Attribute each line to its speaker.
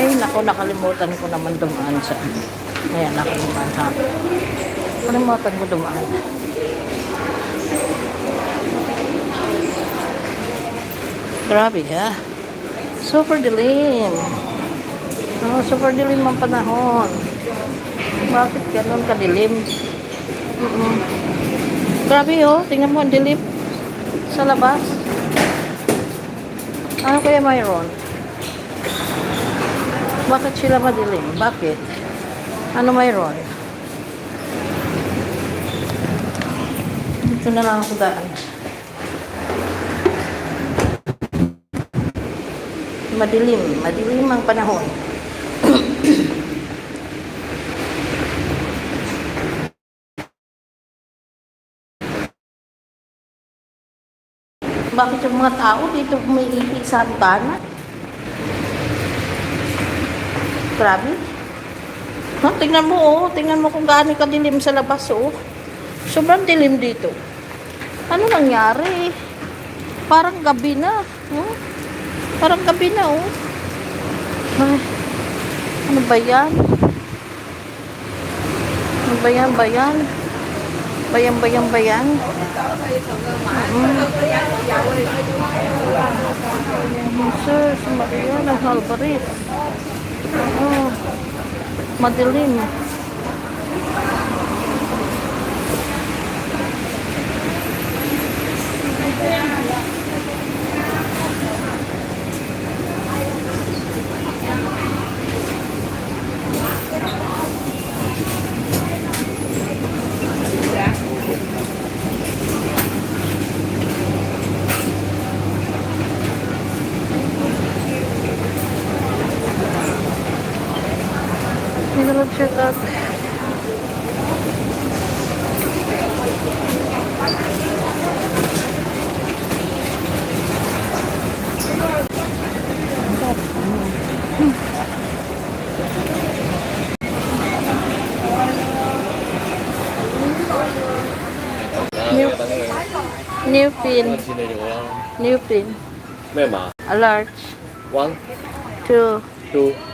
Speaker 1: Ay, naku, nakalimutan ko naman dumaan sa... Ayan, nakalimutan ha. Nakalimutan ko dumaan. Grabe ha. Super dilim. Oh, super dilim ang panahon. Bakit ganun kadilim? Mm-mm. Grabe oh, tingnan mo ang dilim sa labas. Ano kaya mayroon? Bakit sila madilim? Bakit? Ano mayroon? Dito na lang ako daan. Madilim. Madilim ang panahon. Bakit yung mga tao dito umiipi sa antana? Grabe. Ha, tingnan mo oh, tingnan mo kung gaano kadilim sa labas oh. Sobrang dilim dito. Ano nangyari? Parang gabi na. Oh. Parang gabi na oh. Ay, ano ba yan? Ano ba yan, bayan? Bayan, bayan, bayan. Sir, si Maria ng Alvarez. Oh, madilim. New bir şey lazım. New, fin. pin. New pin. Large.
Speaker 2: One.
Speaker 1: Two.
Speaker 2: Two.